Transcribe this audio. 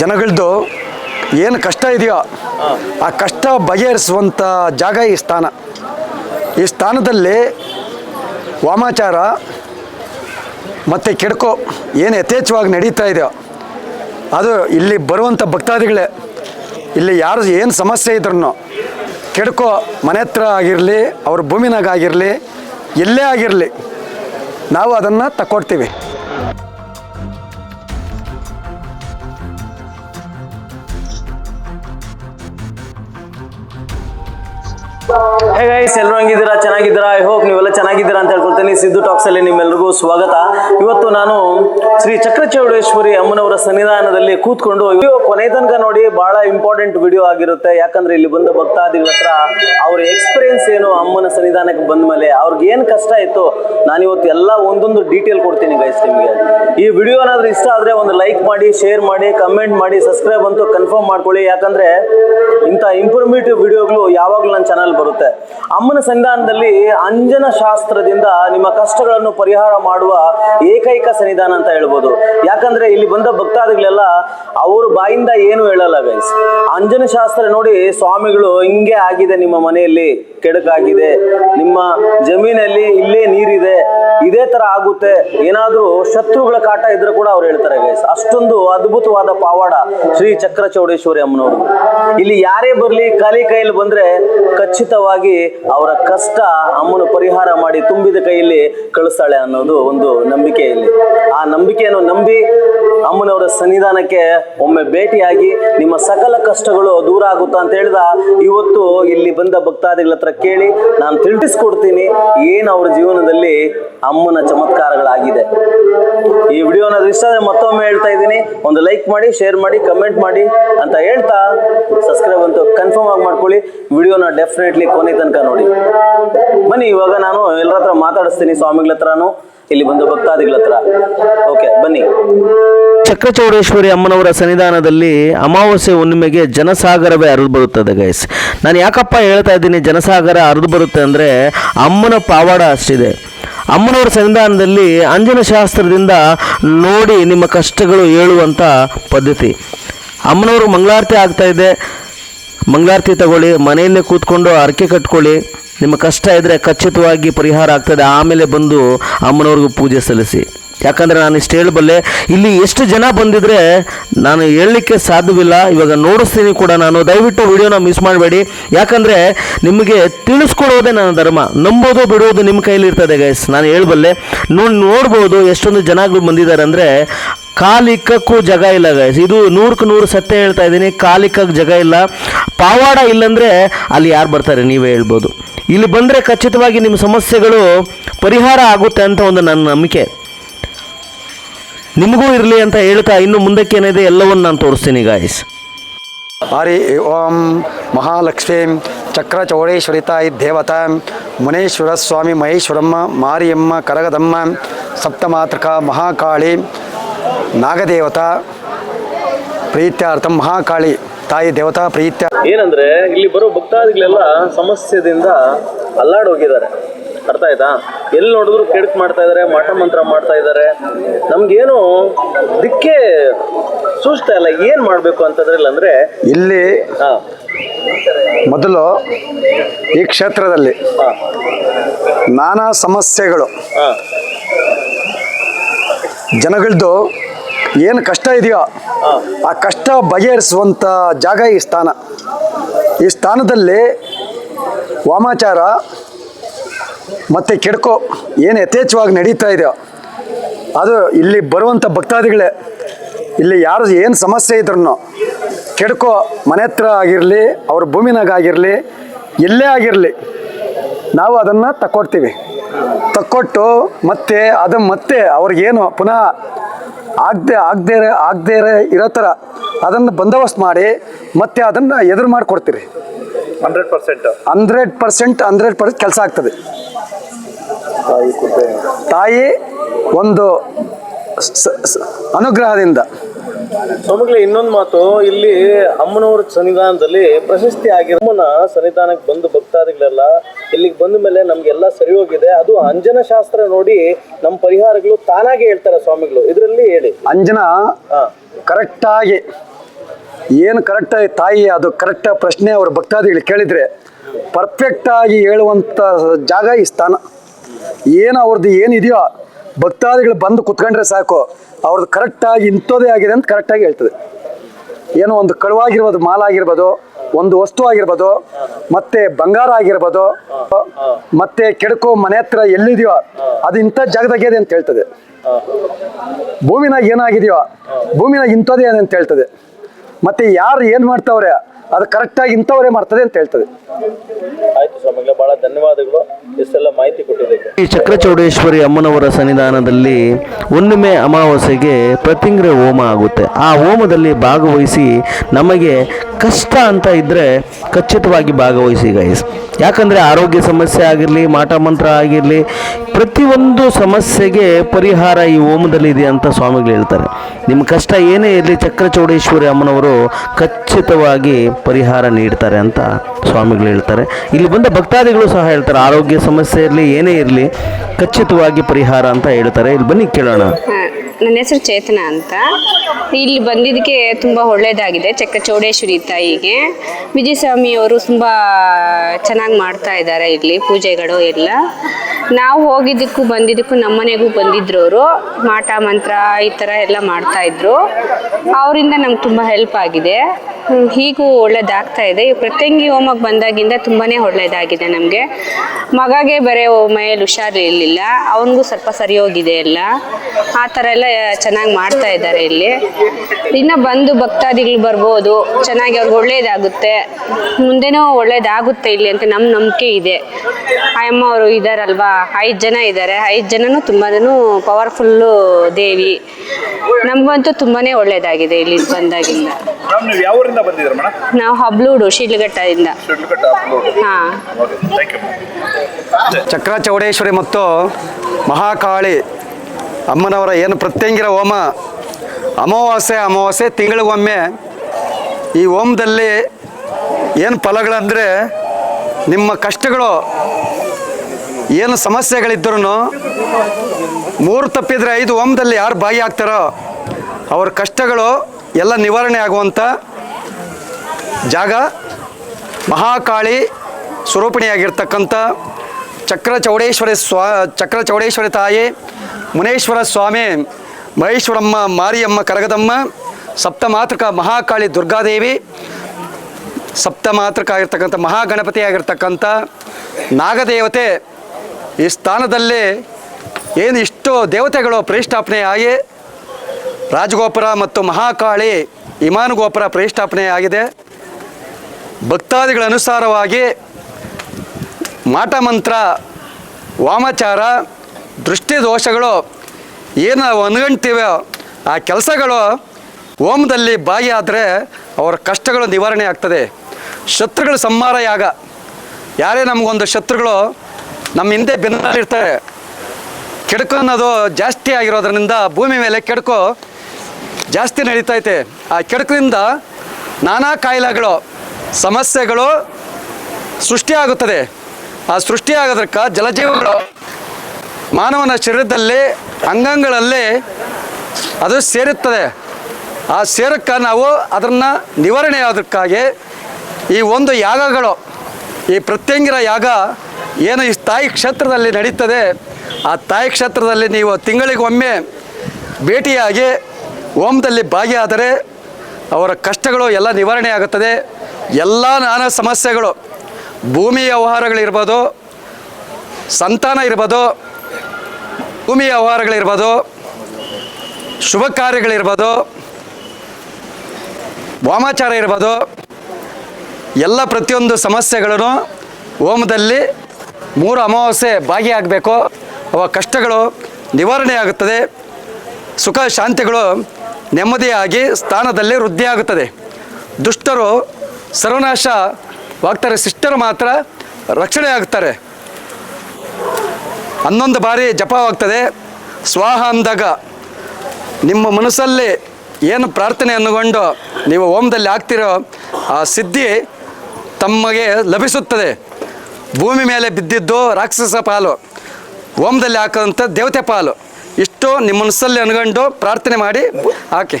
ಜನಗಳದ್ದು ಏನು ಕಷ್ಟ ಇದೆಯೋ ಆ ಕಷ್ಟ ಬಗೆಹರಿಸುವಂಥ ಜಾಗ ಈ ಸ್ಥಾನ. ಈ ಸ್ಥಾನದಲ್ಲಿ ವಾಮಾಚಾರ ಮತ್ತು ಕೆಡ್ಕೋ ಏನು ಯಥೇಚ್ಛವಾಗಿ ನಡೀತಾ ಇದೆಯೋ, ಅದು ಇಲ್ಲಿ ಬರುವಂಥ ಭಕ್ತಾದಿಗಳೇ, ಇಲ್ಲಿ ಯಾರು ಏನು ಸಮಸ್ಯೆ ಇದ್ರೂ ಕೆಡ್ಕೋ ಮನೆ ಹತ್ರ ಆಗಿರಲಿ, ಅವ್ರ ಭೂಮಿನಾಗ ಆಗಿರಲಿ, ಎಲ್ಲೇ ಆಗಿರಲಿ, ನಾವು ಅದನ್ನು ತಕ್ಕೊಡ್ತೀವಿ ಹೇ ಗೈಸ್ ಎಲ್ಲರೂ ಹಂಗಿದ್ದೀರಾ? ಚೆನ್ನಾಗಿದ್ದೀರಾ? ಐ ಹೋಪ್ ನೀವೆಲ್ಲ ಚೆನ್ನಾಗಿದ್ದೀರಾ ಅಂತ ಹೇಳ್ಕೊಳ್ತೀನಿ ಸಿದ್ದು ಟಾಕ್ಸ್ ಅಲ್ಲಿ ನಿಮ್ಮೆಲ್ರಿಗೂ ಸ್ವಾಗತ. ಇವತ್ತು ನಾನು ಶ್ರೀ ಚಕ್ರಚೌಡೇಶ್ವರಿ ಅಮ್ಮನವರ ಸನ್ನಿಧಾನದಲ್ಲಿ ಕೂತ್ಕೊಂಡು ವಿಡಿಯೋ ಕೊನೆ ತನಕ ನೋಡಿ ಬಹಳ ಇಂಪಾರ್ಟೆಂಟ್ ವಿಡಿಯೋ ಆಗಿರುತ್ತೆ. ಯಾಕಂದ್ರೆ ಇಲ್ಲಿ ಬಂದ ಭಕ್ತಾದಿಗಳ ಹತ್ರ ಅವ್ರ ಎಕ್ಸ್ಪೀರಿಯನ್ಸ್ ಏನು, ಅಮ್ಮನ ಸನ್ನಿಧಾನಕ್ಕೆ ಬಂದ ಮೇಲೆ ಅವ್ರಿಗೆ ಏನು ಕಷ್ಟ ಇತ್ತು ನಾನು ಇವತ್ತು ಎಲ್ಲ ಒಂದೊಂದು ಡೀಟೇಲ್ ಕೊಡ್ತೀನಿ ಗೈಸ್ ನಿಮಗೆ. ಈ ವಿಡಿಯೋ ಏನಾದ್ರೂ ಇಷ್ಟ ಆದ್ರೆ ಒಂದು ಲೈಕ್ ಮಾಡಿ ಶೇರ್ ಮಾಡಿ ಕಮೆಂಟ್ ಮಾಡಿ ಸಬ್ಸ್ಕ್ರೈಬ್ ಅಂತೂ ಕನ್ಫರ್ಮ್ ಮಾಡ್ಕೊಳ್ಳಿ. ಯಾಕಂದ್ರೆ ಇಂಥ ಇಂಫಾರ್ಮೇಟಿವ್ ವಿಡಿಯೋಗಳು ಯಾವಾಗಲೂ ನನ್ನ ಚಾನಲ್ ಬರುತ್ತೆ. ಅಮ್ಮನ ಸನ್ನಿಧಾನದಲ್ಲಿ ಅಂಜನ ಶಾಸ್ತ್ರದಿಂದ ನಿಮ್ಮ ಕಷ್ಟಗಳನ್ನು ಪರಿಹಾರ ಮಾಡುವ ಏಕೈಕ ಸನ್ನಿಧಾನ ಅಂತ ಹೇಳ್ಬೋದು. ಯಾಕಂದ್ರೆ ಇಲ್ಲಿ ಬಂದ ಭಕ್ತಾದಿಗಳೆಲ್ಲ ಅವ್ರ ಬಾಯಿಂದ ಏನು ಹೇಳಲ್ಲ ಗೈಸ್ ಅಂಜನ ಶಾಸ್ತ್ರ ನೋಡಿ ಸ್ವಾಮಿಗಳು ಹಿಂಗೆ ಆಗಿದೆ ನಿಮ್ಮ ಮನೆಯಲ್ಲಿ, ಕೆಡಕಾಗಿದೆ. ನಿಮ್ಮ ಜಮೀನಲ್ಲಿ ಇಲ್ಲೇ ನೀರಿದೆ. ಇದೇ ತರ ಆಗುತ್ತೆ. ಏನಾದ್ರೂ ಶತ್ರುಗಳ ಕಾಟ ಇದ್ರೆ ಕೂಡ ಅವ್ರು ಹೇಳ್ತಾರೆ ಗೈಸ್ ಅಷ್ಟೊಂದು ಅದ್ಭುತವಾದ ಪಾವಾಡ ಶ್ರೀ ಚಕ್ರ ಚೌಡೇಶ್ವರಿ ಅಮ್ಮನವರು ಇಲ್ಲಿ ಯಾರೇ ಬರ್ಲಿ, ಖಾಲಿ ಕೈಯಲ್ಲಿ ಬಂದ್ರೆ ಖಚಿತವಾಗಿ ಅವರ ಕಷ್ಟ ಅಮ್ಮನ ಪರಿಹಾರ ಮಾಡಿ ತುಂಬಿದ ಕೈಯಲ್ಲಿ ಕಳಿಸ್ತಾಳೆ ಅನ್ನೋದು ಒಂದು ನಂಬಿಕೆ ಇಲ್ಲಿ ಆ ನಂಬಿಕೆಯನ್ನು ನಂಬಿ ಅಮ್ಮನವರ ಸನ್ನಿಧಾನಕ್ಕೆ ಒಮ್ಮೆ ಭೇಟಿಯಾಗಿ ನಿಮ್ಮ ಸಕಲ ಕಷ್ಟಗಳು ದೂರ ಆಗುತ್ತಾ ಅಂತ ಹೇಳಿದ ಇವತ್ತು ಇಲ್ಲಿ ಬಂದ ಭಕ್ತಾದಿಗಳ ಹತ್ರ ಕೇಳಿ ನಾನು ತಿಳಿಸ್ಕೊಡ್ತೀನಿ ಏನು ಅವರ ಜೀವನದಲ್ಲಿ ಅಮ್ಮನ ಚಮತ್ಕಾರಗಳಾಗಿದೆ. ಈ ವಿಡಿಯೋನ ಇಷ್ಟ ಮತ್ತೊಮ್ಮೆ ಹೇಳ್ತಾ ಇದ್ದೀನಿ. ಒಂದು ಲೈಕ್ ಮಾಡಿ, ಶೇರ್ ಮಾಡಿ, ಕಮೆಂಟ್ ಮಾಡಿ ಅಂತ ಹೇಳ್ತಾ ಸಬ್ಸ್ಕ್ರೈಬ್ ಅಂತೂ ಕನ್ಫರ್ಮ್ ಆಗಿ ಮಾಡ್ಕೊಳ್ಳಿ. ವಿಡಿಯೋನ ಡೆಫಿನೆಟ್ಲಿ ಕೊನೆ ತನಕ ನೋಡಿ. ಬನ್ನಿ, ಇವಾಗ ನಾನು ಎಲ್ಲರ ಹತ್ರ ಮಾತಾಡಿಸ್ತೀನಿ ಸ್ವಾಮಿಗಳ ಹತ್ರನೂ, ಇಲ್ಲಿ ಬಂದು ಭಕ್ತಾದಿಗಳ ಹತ್ರ. ಓಕೆ ಬನ್ನಿ. ಚಕ್ರಚೌಡೇಶ್ವರಿ ಅಮ್ಮನವರ ಸನ್ನಿಧಾನದಲ್ಲಿ ಅಮಾವಾಸ್ಯೆ ಹುಣ್ಣಿಮೆಗೆ ಜನಸಾಗರವೇ ಹರಿದು ಬರುತ್ತದೆ ಗೈಸ್ ನಾನು ಯಾಕಪ್ಪ ಹೇಳ್ತಾ ಇದ್ದೀನಿ, ಜನಸಾಗರ ಹರಿದು ಬರುತ್ತೆ ಅಂದರೆ ಅಮ್ಮನ ಪಾವಾಡ ಅಷ್ಟಿದೆ. ಅಮ್ಮನವರ ಸನ್ನಿಧಾನದಲ್ಲಿ ಅಂಜನ ಶಾಸ್ತ್ರದಿಂದ ನೋಡಿ ನಿಮ್ಮ ಕಷ್ಟಗಳು ಹೇಳುವಂಥ ಪದ್ಧತಿ. ಅಮ್ಮನವರು ಮಂಗಳಾರತಿ ಆಗ್ತಾ ಇದೆ ಮಂಗಳಾರತಿ ತಗೊಳ್ಳಿ, ಮನೆಯಲ್ಲೇ ಕೂತ್ಕೊಂಡು ಅರಕೆ ಕಟ್ಕೊಳ್ಳಿ. ನಿಮ್ಮ ಕಷ್ಟ ಇದ್ದರೆ ಖಚಿತವಾಗಿ ಪರಿಹಾರ ಆಗ್ತದೆ. ಆಮೇಲೆ ಬಂದು ಅಮ್ಮನವ್ರಿಗೂ ಪೂಜೆ ಸಲ್ಲಿಸಿ. ಯಾಕಂದರೆ ನಾನು ಇಷ್ಟು ಹೇಳಬಲ್ಲೆ, ಇಲ್ಲಿ ಎಷ್ಟು ಜನ ಬಂದಿದ್ರೆ ನಾನು ಹೇಳಲಿಕ್ಕೆ ಸಾಧ್ಯವಿಲ್ಲ. ಇವಾಗ ನೋಡಿಸ್ತೀನಿ ಕೂಡ ನಾನು. ದಯವಿಟ್ಟು ವಿಡಿಯೋನ ಮಿಸ್ ಮಾಡಬೇಡಿ. ಯಾಕಂದರೆ ನಿಮಗೆ ತಿಳಿಸ್ಕೊಳ್ಳೋದೇ ನನ್ನ ಧರ್ಮ. ನಂಬೋದು ಬಿಡೋದು ನಿಮ್ಮ ಕೈಲಿರ್ತದೆ ಗೈಸ್ ನಾನು ಹೇಳಬಲ್ಲೆ ನೋಡಿ ನೋಡ್ಬೋದು ಎಷ್ಟೊಂದು ಜನಗಳು ಬಂದಿದ್ದಾರೆ ಅಂದರೆ ಕಾಲಿಕ್ಕಕ್ಕೂ ಜಗ ಇಲ್ಲ ಗೈಸ್ ಇದು ನೂರಕ್ಕೆ ನೂರು ಸತ್ಯ ಹೇಳ್ತಾ ಇದ್ದೀನಿ. ಕಾಲಿಕ್ಕಕ್ಕೆ ಜಗ ಇಲ್ಲ. ಪಾವಾಡ ಇಲ್ಲಂದರೆ ಅಲ್ಲಿ ಯಾರು ಬರ್ತಾರೆ? ನೀವೇ ಹೇಳ್ಬೋದು. ಇಲ್ಲಿ ಬಂದರೆ ಖಚಿತವಾಗಿ ನಿಮ್ಮ ಸಮಸ್ಯೆಗಳು ಪರಿಹಾರ ಆಗುತ್ತೆ ಅಂತ ಒಂದು ನನ್ನ ನಂಬಿಕೆ. ನಿಮಗೂ ಇರಲಿ ಅಂತ ಹೇಳ್ತಾ ಇನ್ನು ಮುಂದಕ್ಕೆ ಏನಿದೆ ಎಲ್ಲವನ್ನು ನಾನು ತೋರಿಸ್ತೀನಿ ಗಾಯಸ್ ಹರಿ ಓಂ ಮಹಾಲಕ್ಷ್ಮೀ ತಾಯಿ ದೇವತಾ ಮುನೇಶ್ವರ ಸ್ವಾಮಿ ಮಹೇಶ್ವರಮ್ಮ ಮಾರಿಯಮ್ಮ ಕರಗದಮ್ಮ ಸಪ್ತಮಾತೃಕ ಮಹಾಕಾಳಿ ನಾಗದೇವತಾ ಪ್ರೀತ್ಯಾರ್ಥ ಮಹಾಕಾಳಿ ತಾಯಿ ದೇವತಾ ಪ್ರೀತ್ಯ ಏನಂದ್ರೆ ಇಲ್ಲಿ ಬರೋ ಭಕ್ತಾದಿಗಳೆಲ್ಲ ಸಮಸ್ಯೆದಿಂದ ಅಲ್ಲಾಡೋಗಿದ್ದಾರೆ ಅರ್ಥ ಆಯ್ತಾ? ಎಲ್ಲಿ ನೋಡಿದ್ರು ಕೆಡಕ್ ಮಾಡ್ತಾ ಇದ್ದಾರೆ ಮಠ ಮಂತ್ರ ಮಾಡ್ತಾ ಇದ್ದಾರೆ ನಮ್ಗೇನು ದಿಕ್ಕೆ ಸೂಚ್ತಾ ಇಲ್ಲ ಏನ್ ಮಾಡ್ಬೇಕು ಅಂತಂದ್ರಲ್ಲ ಅಂದ್ರೆ ಇಲ್ಲಿ ಹಾ. ಮೊದಲು ಈ ಕ್ಷೇತ್ರದಲ್ಲಿ ಹಾ. ನಾನಾ ಸಮಸ್ಯೆಗಳು ಹಾ. ಜನಗಳದ್ದು ಏನು ಕಷ್ಟ ಇದೆಯೋ ಆ ಕಷ್ಟ ಬಗೆಹರಿಸುವಂಥ ಜಾಗ ಈ ಸ್ಥಾನ. ಈ ಸ್ಥಾನದಲ್ಲಿ ವಾಮಾಚಾರ ಮತ್ತು ಕೆಡ್ಕೋ ಏನು ಯಥೇಚ್ಛವಾಗಿ ನಡೀತಾ ಇದೆಯೋ, ಅದು ಇಲ್ಲಿ ಬರುವಂಥ ಭಕ್ತಾದಿಗಳೇ, ಇಲ್ಲಿ ಯಾರು ಏನು ಸಮಸ್ಯೆ ಇದ್ರೂ ಕೆಡ್ಕೋ ಮನೆ ಹತ್ರ ಆಗಿರಲಿ, ಅವ್ರ ಭೂಮಿನಾಗ ಆಗಿರಲಿ ಎಲ್ಲೇ ಆಗಿರಲಿ ನಾವು ಅದನ್ನು ತಕ್ಕೊಡ್ತೀವಿ. ತಕ್ಕೊಟ್ಟು ಮತ್ತೆ ಅದು ಮತ್ತೆ ಅವ್ರಿಗೇನು ಪುನಃ ಆಗದೆ ಆಗದೆ ಆಗದೆ ಇರೋ ಥರ ಅದನ್ನು ಬಂದೋಬಸ್ತ್ ಮಾಡಿ ಮತ್ತೆ ಅದನ್ನು ಎದುರು ಮಾಡಿಕೊಡ್ತೀರಿ. Hundred percent. Hundred percent hundred percent ಕೆಲಸ ಆಗ್ತದೆ. ತಾಯಿ ಒಂದು ಅನುಗ್ರಹದಿಂದ. ಸ್ವಾಮಿಗಳೇ ಇನ್ನೊಂದು ಮಾತು. ಇಲ್ಲಿ ಅಮ್ಮನವ್ರ ಸನ್ನಿಧಾನದಲ್ಲಿ ಪ್ರಶಸ್ತಿ ಆಗಿರೋ ಅಮ್ಮನ ಸನ್ನಿಧಾನಕ್ಕೆ ಬಂದು ಭಕ್ತಾದಿಗಳೆಲ್ಲ ಇಲ್ಲಿಗೆ ಬಂದ ಮೇಲೆ ನಮ್ಗೆಲ್ಲ ಸರಿ ಹೋಗಿದೆ. ಅದು ಅಂಜನ ಶಾಸ್ತ್ರ ನೋಡಿ ನಮ್ಮ ಪರಿಹಾರಗಳು ತಾನಾಗೆ ಹೇಳ್ತಾರೆ ಸ್ವಾಮಿಗಳು. ಇದರಲ್ಲಿ ಹೇಳಿ. ಅಂಜನ ಕರೆಕ್ಟಾಗಿ ಏನು ಕರೆಕ್ಟಾಗಿ ತಾಯಿ ಅದು ಕರೆಕ್ಟಾಗಿ ಪ್ರಶ್ನೆ ಅವ್ರ ಭಕ್ತಾದಿಗಳು ಕೇಳಿದರೆ ಪರ್ಫೆಕ್ಟಾಗಿ ಹೇಳುವಂಥ ಜಾಗ ಈ ಸ್ಥಾನ. ಏನು ಅವ್ರದ್ದು ಏನಿದೆಯೋ ಭಕ್ತಾದಿಗಳು ಬಂದು ಕುತ್ಕೊಂಡ್ರೆ ಸಾಕು. ಅವ್ರದ್ದು ಕರೆಕ್ಟಾಗಿ ಇಂಥದ್ದೇ ಆಗಿದೆ ಅಂತ ಕರೆಕ್ಟಾಗಿ ಹೇಳ್ತದೆ. ಏನೋ ಒಂದು ಕಳುವಾಗಿರ್ಬೋದು ಮಾಲ್ ಆಗಿರ್ಬೋದು ಒಂದು ವಸ್ತು ಆಗಿರ್ಬೋದು ಮತ್ತೆ ಬಂಗಾರ ಆಗಿರ್ಬೋದು ಮತ್ತೆ ಕೆಡಕೋ ಮನೆ ಹತ್ರ ಎಲ್ಲಿದೆಯೋ ಅದು ಇಂಥ ಜಾಗದಾಗಿದೆ ಅಂತ ಹೇಳ್ತದೆ. ಭೂಮಿನಾಗ ಏನಾಗಿದೆಯೋ ಭೂಮಿನಾಗ ಇಂಥದ್ದೇ ಇದೆ ಅಂತ ಹೇಳ್ತದೆ. ಮತ್ತೆ ಯಾರು ಏನು ಮಾಡ್ತಾವ್ರೆ ಅದು ಕರೆಕ್ಟಾಗಿ ಇಂಥವರೇ ಮಾಡ್ತದೆ ಅಂತ ಹೇಳ್ತದೆ. ಆಯ್ತು ಸ್ವಾಮಿಗಳೇ ಬಹಳ ಧನ್ಯವಾದಗಳು. ಇಷ್ಟೆಲ್ಲ ಮಾಹಿತಿ ಕೊಟ್ಟಿದ್ದಕ್ಕೆ. ಈ ಚಕ್ರಚೌಡೇಶ್ವರಿ ಅಮ್ಮನವರ ಸನ್ನಿಧಾನದಲ್ಲಿ ಹುಣ್ಣಿಮೆ ಅಮಾವಾಸ್ಯೆಗೆ ಪ್ರತಿಂಗ್ರೆ ಹೋಮ ಆಗುತ್ತೆ. ಆ ಹೋಮದಲ್ಲಿ ಭಾಗವಹಿಸಿ ನಮಗೆ ಕಷ್ಟ ಅಂತ ಇದ್ದರೆ ಖಚಿತವಾಗಿ ಭಾಗವಹಿಸಿ ಗೈಸ್ ಯಾಕಂದರೆ ಆರೋಗ್ಯ ಸಮಸ್ಯೆ ಆಗಿರಲಿ, ಮಾಟ ಮಂತ್ರ ಆಗಿರಲಿ, ಪ್ರತಿಯೊಂದು ಸಮಸ್ಯೆಗೆ ಪರಿಹಾರ ಈ ಹೋಮದಲ್ಲಿ ಇದೆ ಅಂತ ಸ್ವಾಮಿಗಳು ಹೇಳ್ತಾರೆ. ನಿಮ್ಮ ಕಷ್ಟ ಏನೇ ಇರಲಿ ಚಕ್ರಚೌಡೇಶ್ವರಿ ಅಮ್ಮನವರು ಖಚಿತವಾಗಿ ಪರಿಹಾರ ನೀಡ್ತಾರೆ ಅಂತ ಸ್ವಾಮಿಗಳು ಹೇಳ್ತಾರೆ. ಇಲ್ಲಿ ಬಂದ ಭಕ್ತಾದಿಗಳು ಸಹ ಹೇಳ್ತಾರೆ, ಆರೋಗ್ಯ ಸಮಸ್ಯೆ ಇರಲಿ, ಏನೇ ಇರಲಿ ಖಚಿತವಾಗಿ ಪರಿಹಾರ ಅಂತ ಹೇಳ್ತಾರೆ. ಇಲ್ಲಿ ಬನ್ನಿ ಕೇಳೋಣ. ಹಾ, ನನ್ನ ಹೆಸರು ಚೇತನ ಅಂತ. ಇಲ್ಲಿ ಬಂದಿದ್ದಕ್ಕೆ ತುಂಬ ಒಳ್ಳೆಯದಾಗಿದೆ ಚಕ್ರಚೌಡೇಶ್ವರಿ ತಾಯಿಗೆ. ವಿಜಯಸ್ವಾಮಿ ಅವರು ತುಂಬ ಚೆನ್ನಾಗಿ ಮಾಡ್ತಾ ಇದ್ದಾರೆ ಇಲ್ಲಿ ಪೂಜೆಗಳು ಎಲ್ಲ. ನಾವು ಹೋಗಿದ್ದಕ್ಕೂ ಬಂದಿದ್ದಕ್ಕೂ ನಮ್ಮನೆಗೂ ಬಂದಿದ್ರು ಅವರು. ಮಾಟ ಮಂತ್ರ ಈ ಥರ ಎಲ್ಲ ಮಾಡ್ತಾ ಇದ್ರು. ಅವರಿಂದ ನಮ್ಗೆ ತುಂಬ ಹೆಲ್ಪ್ ಆಗಿದೆ. ಹೀಗೂ ಒಳ್ಳೇದಾಗ್ತಾ ಇದೆ. ಪ್ರತ್ಯಂಗಿ ಹೋಮಕ್ಕೆ ಬಂದಾಗಿಂದ ತುಂಬಾ ಒಳ್ಳೇದಾಗಿದೆ ನಮಗೆ. ಮಗಗೆ ಬರೀ ಮೈಯಲ್ಲಿ ಹುಷಾರಿರಲಿಲ್ಲ. ಅವನಿಗೂ ಸ್ವಲ್ಪ ಸರಿ ಹೋಗಿದೆ ಎಲ್ಲ. ಆ ಥರ ಎಲ್ಲ ಚೆನ್ನಾಗಿ ಮಾಡ್ತಾ ಇದ್ದಾರೆ ಇಲ್ಲಿ. ಇನ್ನು ಬಂದು ಭಕ್ತಾದಿಗಳು ಬರ್ಬೋದು. ಚೆನ್ನಾಗಿ ಅವ್ರಿಗೆ ಒಳ್ಳೇದಾಗುತ್ತೆ. ಮುಂದೆನೂ ಒಳ್ಳೇದಾಗುತ್ತೆ ಇಲ್ಲಿ ಅಂತ ನಮ್ಮ ನಂಬಿಕೆ ಇದೆ. ಆಯಮ್ಮ ಅವರು ಇದ್ದಾರಲ್ವಾ ಐದು ಜನ ಇದ್ದಾರೆ ಐದು ಜನನೂ ತುಂಬಾ ಪವರ್ಫುಲ್ಲು ದೇವಿ. ನಮಗಂತೂ ತುಂಬಾ ಒಳ್ಳೇದಾಗಿದೆ ಇಲ್ಲಿ ಬಂದಾಗಿಂದ. ನೀವು ಹಬ್ಲೂಡು ಶಿಡ್ಲಘಟ್ಟದಿಂದ. ಹಾಂ. ಥ್ಯಾಂಕ್ ಯು ಚಕ್ರ ಚೌಡೇಶ್ವರಿ ಮತ್ತು ಮಹಾಕಾಳಿ ಅಮ್ಮನವರ ಏನು ಪ್ರತ್ಯಂಗಿರ ಹೋಮ? ಅಮಾವಾಸ್ಯೆ ಅಮಾವಾಸ್ಯೆ ತಿಂಗಳಿಗೊಮ್ಮೆ ಈ ಹೋಮದಲ್ಲಿ ಏನು ಫಲಗಳಂದರೆ ನಿಮ್ಮ ಕಷ್ಟಗಳು, ಏನು ಸಮಸ್ಯೆಗಳಿದ್ದರೂ ಮೂರು ತಪ್ಪಿದರೆ ಐದು ಹೋಮದಲ್ಲಿ ಯಾರು ಭಾಗಿಯಾಗ್ತಾರೋ ಅವ್ರ ಕಷ್ಟಗಳು ಎಲ್ಲ ನಿವಾರಣೆ ಆಗುವಂಥ ಜಾಗ ಮಹಾಕಾಳಿ ಸ್ವರೂಪಿಣಿಯಾಗಿರ್ತಕ್ಕಂಥ ಚಕ್ರ ಚೌಡೇಶ್ವರಿ ಸ್ವಾ ಚಕ್ರ ಚೌಡೇಶ್ವರಿ ತಾಯಿ, ಮುನೇಶ್ವರ ಸ್ವಾಮಿ, ಮಹೇಶ್ವರಮ್ಮ, ಮಾರಿಯಮ್ಮ ಕರಗದಮ್ಮ, ಸಪ್ತಮಾತೃಕ ಮಹಾಕಾಳಿ ದುರ್ಗಾದೇವಿ ಸಪ್ತಮಾತೃಕ ಆಗಿರ್ತಕ್ಕಂಥ ಮಹಾಗಣಪತಿ ಆಗಿರ್ತಕ್ಕಂಥ ನಾಗದೇವತೆ ಈ ಸ್ಥಾನದಲ್ಲಿ ಏನು ಇಷ್ಟು ದೇವತೆಗಳು ಪ್ರತಿಷ್ಠಾಪನೆಯಾಗಿ ರಾಜಗೋಪುರ ಮತ್ತು ಮಹಾಕಾಳಿ ಇಮಾನುಗೋಪುರ ಪ್ರತಿಷ್ಠಾಪನೆ ಆಗಿದೆ ಭಕ್ತಾದಿಗಳ ಅನುಸಾರವಾಗಿ ಮಾಟ ಮಂತ್ರ ವಾಮಾಚಾರ ದೃಷ್ಟಿ ದೋಷಗಳು ಏನು ನಾವು ಅನ್ಕೊಂತೀವೋ ಆ ಕೆಲಸಗಳು ಹೋಮದಲ್ಲಿ ಭಾಗಿಯಾದರೆ ಅವರ ಕಷ್ಟಗಳು ನಿವಾರಣೆ ಆಗ್ತದೆ. ಶತ್ರುಗಳು ಸಂಹಾರ ಯಾಗ. ಯಾರೇ ನಮಗೊಂದು ಶತ್ರುಗಳು ನಮ್ಮ ಹಿಂದೆ ಬೆನ್ನಲ್ಲಿರ್ತಾರೆ. ಕೆಡಕು ಅನ್ನೋದು ಜಾಸ್ತಿ ಆಗಿರೋದ್ರಿಂದ ಭೂಮಿ ಮೇಲೆ ಕೆಡಕು ಜಾಸ್ತಿ ನಡೀತೈತೆ. ಆ ಕೆಡಕಿನಿಂದ ನಾನಾ ಕಾಯಿಲೆಗಳು, ಸಮಸ್ಯೆಗಳು ಸೃಷ್ಟಿಯಾಗುತ್ತದೆ. ಆ ಸೃಷ್ಟಿಯಾಗೋದಕ್ಕೆ ಜಲಜೀವಗಳು. ಮಾನವನ ಶರೀರದಲ್ಲಿ, ಅಂಗಗಳಲ್ಲಿ ಅದು ಸೇರುತ್ತದೆ. ಆ ಸೇರಕ್ಕೆ ನಾವು ಅದನ್ನು ನಿವಾರಣೆ ಆದಕ್ಕಾಗಿ ಈ ಒಂದು ಯಾಗಗಳು, ಈ ಪ್ರತ್ಯಂಗಿರ ಯಾಗ ಏನು ಈ ತಾಯಿ ಕ್ಷೇತ್ರದಲ್ಲಿ ನಡೀತದೆ, ಆ ತಾಯಿ ಕ್ಷೇತ್ರದಲ್ಲಿ ನೀವು ತಿಂಗಳಿಗೊಮ್ಮೆ ಭೇಟಿಯಾಗಿ ಹೋಮದಲ್ಲಿ ಭಾಗಿಯಾದರೆ ಅವರ ಕಷ್ಟಗಳು ಎಲ್ಲ ನಿವಾರಣೆ ಆಗುತ್ತದೆ. ಎಲ್ಲ ನಾನಾ ಸಮಸ್ಯೆಗಳು ಭೂಮಿ ವ್ಯವಹಾರಗಳಿರ್ಬೋದು, ಸಂತಾನ ಇರ್ಬೋದು ಭೂಮಿ ವ್ಯವಹಾರಗಳಿರ್ಬೋದು, ಶುಭ ಕಾರ್ಯಗಳಿರ್ಬೋದು, ವಾಮಾಚಾರ ಇರ್ಬೋದು, ಎಲ್ಲ ಪ್ರತಿಯೊಂದು ಸಮಸ್ಯೆಗಳನ್ನು ಹೋಮದಲ್ಲಿ ಮೂರು ಅಮಾವಾಸ್ಯೆ ಭಾಗಿಯಾಗಬೇಕು. ಅವ ಕಷ್ಟಗಳು ನಿವಾರಣೆ ಆಗುತ್ತದೆ. ಸುಖ ಶಾಂತಿಗಳು ನೆಮ್ಮದಿಯಾಗಿ ಸ್ಥಾನದಲ್ಲಿ ವೃದ್ಧಿಯಾಗುತ್ತದೆ. ದುಷ್ಟರು ಸರ್ವನಾಶವಾಗ್ತಾರೆ ಸಿಸ್ಟರ್ ಮಾತ್ರ ರಕ್ಷಣೆ ಆಗ್ತಾರೆ. ಹನ್ನೊಂದು ಬಾರಿ ಜಪವಾಗ್ತದೆ ಸ್ವಾಹ ಅಂದಾಗ ನಿಮ್ಮ ಮನಸ್ಸಲ್ಲಿ ಏನು ಪ್ರಾರ್ಥನೆ ಅನ್ನುಕೊಂಡು ನೀವು ಓಮದಲ್ಲಿ ಆಗ್ತಿರೋ ಆ ಸಿದ್ಧಿ ತಮಗೆ ಲಭಿಸುತ್ತದೆ. ಭೂಮಿ ಮೇಲೆ ಬಿದ್ದಿದ್ದು ರಾಕ್ಷಸ ಪಾಲು ಓಮದಲ್ಲಿ ಹಾಕೋಂಥ ದೇವತೆ ಪಾಲು. ಇಷ್ಟು ನಿಮ್ಮ ಮನಸ್ಸಲ್ಲಿ ಅನ್ಕೊಂಡು ಪ್ರಾರ್ಥನೆ ಮಾಡಿ, ಹಾಕಿ.